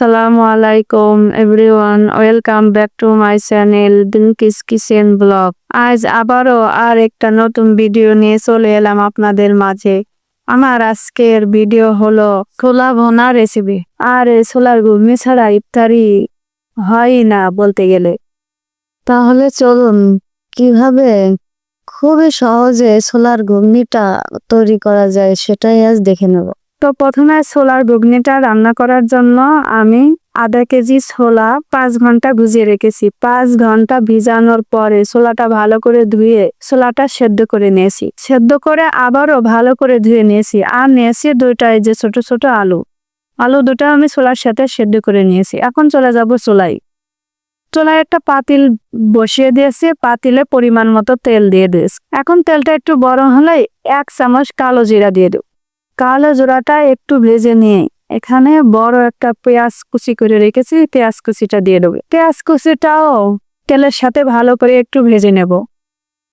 আসসালামু আলাইকুম everyone welcome back to my channel Bilkis kitchen blog আজ আবারও আর একটা নতুন ভিডিও নিয়ে চলে এলাম আপনাদের মাঝে। আমার আজকের ভিডিও হলো ছোলা ভোনা রেসিপি আর ছোলার ঘুগনি ছাড়া ইফতারি হয় না বলতে গেলে। তাহলে চলুন, কীভাবে খুবই সহজে ছোলার ঘুগনিটা তৈরি করা যায় সেটাই আজ দেখে নেব। তো প্রথমে ছোলার ঘুগনিটা রান্না করার জন্য আমি আধা কেজি ছোলা পাঁচ ঘণ্টা ভিজিয়ে রেখেছি। পাঁচ ঘণ্টা ভিজানোর পরে ছোলাটা ভালো করে ধুয়ে ছোলাটা সেদ্ধ করে নিয়েছি। সেদ্ধ করে আবারও ভালো করে ধুয়ে নিয়েছি আর নিয়েছি দুইটা যে ছোট ছোট আলু। আলু দুটো আমি ছোলার সাথে সেদ্ধ করে নিয়েছি। এখন চলে যাব চোলাই একটা পাতিল বসিয়ে দিয়েছি। পাতিলে পরিমাণ মতো তেল দিয়ে দিয়েছি। এখন তেলটা একটু বড় হলে এক চামচ কালো জিরা দিয়ে দেব। কালো জোড়াটা একটু ভেজে নিয়ে এখানে বড় একটা পেঁয়াজ কুচি করে রেখেছি, পেঁয়াজ কুচিটা দিয়ে দেবো। পেঁয়াজ কুচিটাও তেলের সাথে ভালো করে একটু ভেজে নেব।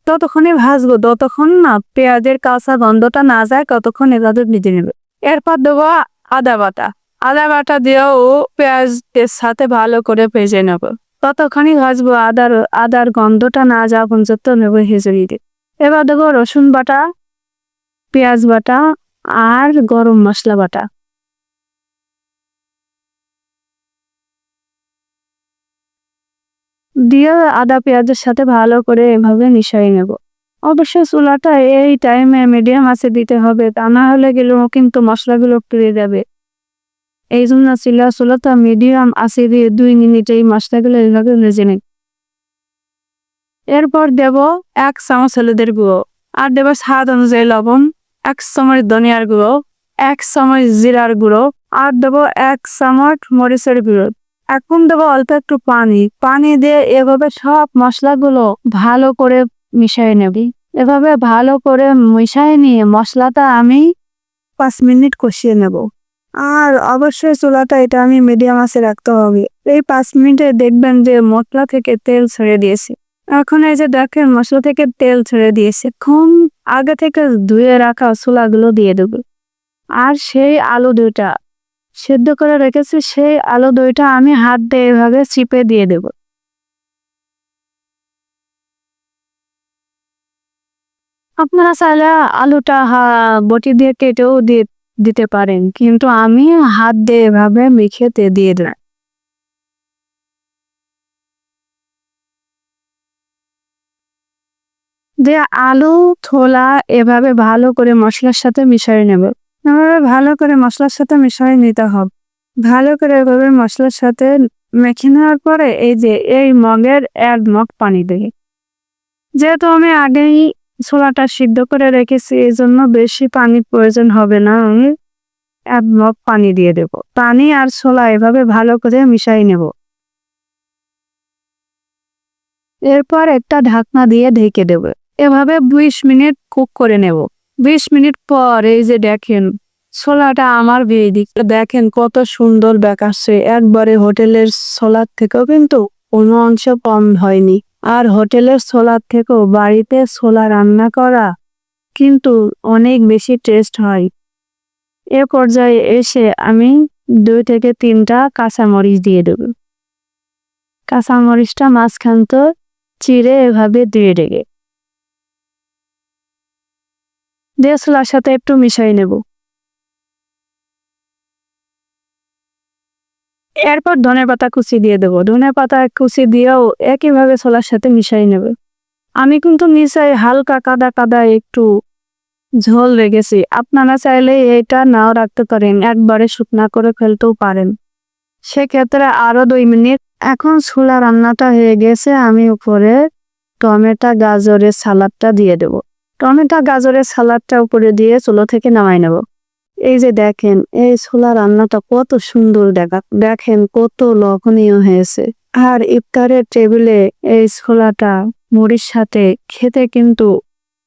ততক্ষণই ভাজবো, ততক্ষণ না পেঁয়াজের কাঁচা গন্ধটা না যায়, ততক্ষণ এভাবে ভেজে নেবে। এরপর দেবো আদা বাটা। আদা বাটা দিয়েও পেঁয়াজের সাথে ভালো করে ভেজে নেব। ততক্ষণই ভাজবো আদার আদার গন্ধটা না যাওয়া পর্যন্ত নেব ভেজে দিয়ে এবার দেবো রসুন বাটা, পেঁয়াজ বাটা আর গরম মশলা বাটা। দিয়ে আদা পেঁয়াজের সাথে ভালো করে এভাবে মিশিয়ে নেব। অবশ্যই চুলাটা এই টাইমে মিডিয়াম আছে দিতে হবে, তা না হলে গেলেও কিন্তু মশলাগুলো পুড়ে যাবে। এই জন্য চিলা, চুলাটা মিডিয়াম আছে দিয়ে দুই মিনিট এই মশলাগুলো এইভাবে ভেজে নেব। এরপর দেব এক চামচ হলুদের গুঁড়ো, আর দেব স্বাদ অনুযায়ী লবণ এক চামচ ধনিয়ার গুঁড়ো, এক চামচ জিরার গুঁড়ো, আর দেবো এক চামচ মরিচের গুঁড়ো। এখন দেবো অল্প একটু পানি। পানি দিয়ে এভাবে সব মশলাগুলো ভালো করে মিশিয়ে নেবি। এভাবে ভালো করে মিশিয়ে নিয়ে মশলাটা আমি পাঁচ মিনিট কষিয়ে নেব। আর অবশ্যই চুলাটা এটা আমি মিডিয়াম আছে রাখতে হবে। এই পাঁচ মিনিটে দেখবেন যে মশলা থেকে তেল ছেড়ে দিয়েছে। এখন এই যে দেখেন, মশলা থেকে তেল ছেড়ে দিয়েছে। খুব আগে থেকে ধুয়ে রাখা ছোলাগুলো দিয়ে দেবো। আর সেই আলু দুইটা সেদ্ধ করে রেখেছি, সেই আলু দুইটা আমি হাত দিয়ে এভাবে চিপে দিয়ে দেব। আপনারা চাইলে আলুটা বটি দিয়ে কেটেও দিতে পারেন, কিন্তু আমি হাত দিয়ে এভাবে মেখে দিয়ে দিলাম। দিয়ে আলু, ছোলা এভাবে ভালো করে মশলার সাথে মিশিয়ে নেব। এভাবে ভালো করে মশলার সাথে মিশিয়ে নিতে হবে। ভালো করে এভাবে মশলার সাথে মেখে নেওয়ার পরে এই যে, এই মগের এক মগ পানি দেবে। যেহেতু আমি আগেই ছোলাটা সিদ্ধ করে রেখেছি এই জন্য বেশি পানির প্রয়োজন হবে না, আমি এক মগ পানি দিয়ে দেব। পানি আর ছোলা এভাবে ভালো করে মিশাই নেব। এরপর একটা ঢাকনা দিয়ে ঢেকে দেবে। এভাবে বিশ মিনিট কুক করে নেব। বিশ মিনিট পর এই যে দেখেন, ছোলাটা আমার বিয়ে দিক দেখেন কত সুন্দর দেখাচ্ছে একবারে হোটেলের ছোলার থেকেও কিন্তু কোনো অংশ কম হয়নি। আর হোটেলের ছোলার থেকেও বাড়িতে ছোলা রান্না করা কিন্তু অনেক বেশি টেস্ট হয়। এ পর্যায়ে এসে আমি দুই থেকে তিনটা কাঁচামরিচ দিয়ে দেব। কাঁচামরিচটা মাঝখান তো চিড়ে এভাবে দিয়ে দেবে। দিয়ে ছোলার সাথে একটু মিশাই নেব। এরপর ধনে পাতা কুচি দিয়ে দেবো। ধনে পাতা কুচি দিয়েও একইভাবে ছোলার সাথে মিশাই নেব। আমি কিন্তু নিচাই হালকা কাদা কাদা একটু ঝোল রেখেছি। আপনারা চাইলে এটা নাও রাখতে পারেন, একবারে শুকনা করে ফেলতেও পারেন। সেক্ষেত্রে আরও দুই মিনিট। এখন ছোলা রান্নাটা হয়ে গেছে। আমি উপরে টমেটো, গাজরের সালাদটা দিয়ে দেব। টমেটো, গাজরের সালাদটা উপরে দিয়ে চুলো থেকে নামাই নেব। এই যে দেখেন, এই ছোলা রান্নাটা কত সুন্দর দেখা দেখেন কত লক্ষণীয় হয়েছে। আর ইফতারের টেবিলে এই ছোলাটা মুড়ির সাথে খেতে কিন্তু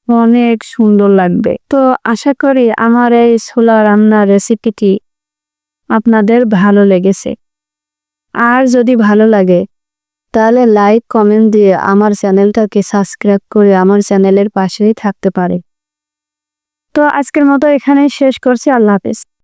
অনেক সুন্দর লাগবে। তো আশা করি আমার এই ছোলা রান্নার রেসিপিটি আপনাদের ভালো লেগেছে। আর যদি ভালো লাগে তাহলে লাইক, কমেন্ট দিয়ে আমার চ্যানেলটাকে সাবস্ক্রাইব করে আমার চ্যানেলের পাশেই থাকতে পারে। তো আজকের মতো এখানেই শেষ করছি। আল্লাহ হাফেজ।